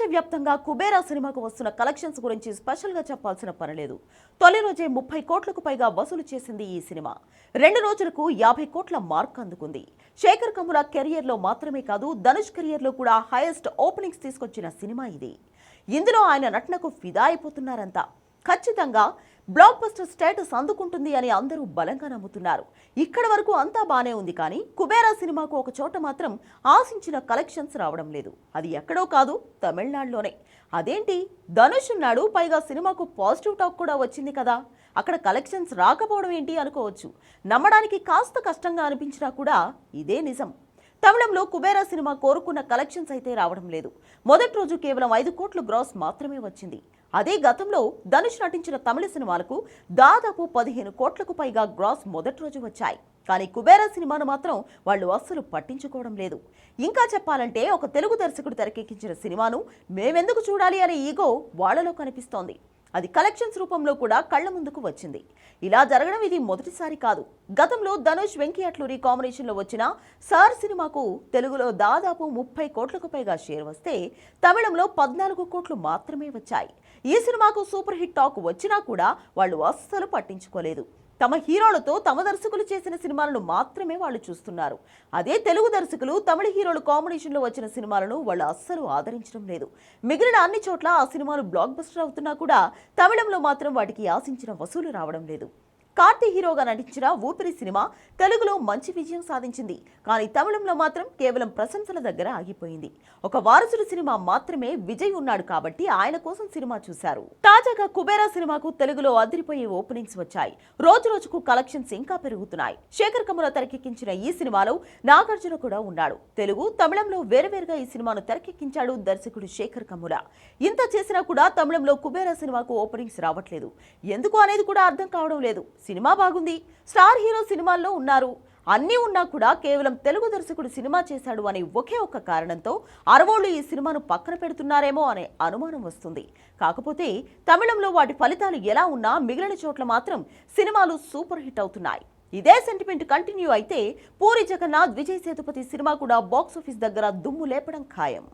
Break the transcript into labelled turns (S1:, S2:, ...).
S1: ప్రపంచవ్యాప్తంగా కుబేరా సినిమాకు వస్తున్న కలెక్షన్స్ గురించి స్పెషల్గా చెప్పాల్సిన పనిలేదు తొలి రోజే ముప్పై కోట్లకు పైగా వసూలు చేసింది ఈ సినిమా. రెండు రోజులకు యాభై కోట్ల మార్క్ అందుకుంది. శేఖర్ కముల కెరియర్లో మాత్రమే కాదు ధనుష్ కెరియర్లో కూడా హైయెస్ట్ ఓపెనింగ్స్ తీసుకొచ్చిన సినిమా ఇది. ఇందులో ఆయన నటనకు ఫిదా అయిపోతున్నారంతా ఖచ్చితంగా బ్లాక్ బస్టర్ స్టేటస్ అందుకుంటుంది అని అందరూ బలంగా నమ్ముతున్నారు. ఇక్కడ వరకు అంతా బానే ఉంది కానీ కుబేరా సినిమాకు ఒక చోట మాత్రం ఆశించిన కలెక్షన్స్ రావడం లేదు. అది ఎక్కడో కాదు తమిళనాడులోనే. అదేంటి? ధనుష్ ఉన్నాడు పైగా సినిమాకు పాజిటివ్ టాక్ కూడా వచ్చింది కదా. అక్కడ కలెక్షన్స్ రాకపోవడం ఏంటి అనుకోవచ్చు. నమ్మడానికి కాస్త కష్టంగా అనిపించినా కూడా ఇదే నిజం. తమిళంలో కుబేరా సినిమా కోరుకున్న కలెక్షన్స్ అయితే రావడం లేదు. మొదటి రోజు కేవలం ఐదు కోట్ల గ్రాస్ మాత్రమే వచ్చింది. అదే గతంలో ధనుష్ నటించిన తమిళ సినిమాలకు దాదాపు పదిహేను కోట్లకు పైగా గ్రాస్ మొదటి రోజు వచ్చాయి. కానీ కుబేరా సినిమాను మాత్రం వాళ్ళు అస్సలు పట్టించుకోవడం లేదు. ఇంకా చెప్పాలంటే ఒక తెలుగు దర్శకుడు తెరకెక్కించిన సినిమాను మేమెందుకు చూడాలి అనే ఈగో వాళ్ళలో కనిపిస్తోంది. అది కలెక్షన్స్ రూపంలో కూడా కళ్ళ ముందుకు వచ్చింది. ఇలా జరగడం ఇది మొదటిసారి కాదు. గతంలో ధనుష్ వెంకీ అట్లూరి కాంబినేషన్లో వచ్చిన సార్ సినిమాకు తెలుగులో దాదాపు ముప్పై కోట్లకు పైగా షేర్ వస్తే తమిళంలో పద్నాలుగు కోట్లు మాత్రమే వచ్చాయి. ఈ సినిమాకు సూపర్ హిట్ టాక్ వచ్చినా కూడా వాళ్ళు అస్సలు పట్టించుకోలేదు. తమ హీరోలతో తమ దర్శకులు చేసిన సినిమాలను మాత్రమే వాళ్ళు చూస్తున్నారు. అదే తెలుగు దర్శకులు తమిళ హీరోలు కాంబినేషన్లో వచ్చిన సినిమాలను వాళ్ళు అస్సలు ఆదరించడం లేదు. మిగిలిన అన్ని చోట్ల ఆ సినిమాలు బ్లాక్ బస్టర్ అవుతున్నా కూడా తమిళంలో మాత్రం వాటికి ఆశించిన వసూలు రావడం లేదు. కార్తీ హీరోగా నటించిన ఊపిరి సినిమా తెలుగులో మంచి విజయం సాధించింది. కానీ తమిళంలో మాత్రం కేవలం ప్రశంసల దగ్గర ఆగిపోయింది. ఒక వారసుడు సినిమా మాత్రమే విజయ్ ఉన్నాడు కాబట్టి ఆయన కోసం సినిమా చూశారు. తాజాగా కుబేరా సినిమాకు తెలుగులో అదిరిపోయే ఓపెనింగ్స్ వచ్చాయి. రోజు రోజుకు కలెక్షన్స్ ఇంకా పెరుగుతున్నాయి. శేఖర్ కముల తెరకెక్కించిన ఈ సినిమాలో నాగార్జున కూడా ఉన్నాడు. తెలుగు తమిళంలో వేరువేరుగా ఈ సినిమాను తెరకెక్కించాడు దర్శకుడు శేఖర్ కముల. ఇంత చేసినా కూడా తమిళంలో కుబేరా సినిమాకు ఓపెనింగ్స్ రావట్లేదు. ఎందుకు అనేది కూడా అర్థం కావడం లేదు. సినిమా బాగుంది. స్టార్ హీరో సినిమాల్లో ఉన్నారు. అన్నీ ఉన్నా కూడా కేవలం తెలుగు దర్శకుడు సినిమా చేశాడు అనే ఒకే ఒక్క కారణంతో అరవోళ్ళు ఈ సినిమాను పక్కన పెడుతున్నారేమో అనే అనుమానం వస్తుంది. కాకపోతే తమిళంలో వాటి ఫలితాలు ఎలా ఉన్నా మిగిలిన చోట్ల మాత్రం సినిమాలు సూపర్ హిట్ అవుతున్నాయి. ఇదే సెంటిమెంట్ కంటిన్యూ అయితే పూరి జగన్నాథ్ విజయ్ సేతుపతి సినిమా కూడా బాక్సాఫీస్ దగ్గర దుమ్ము లేపడం ఖాయం.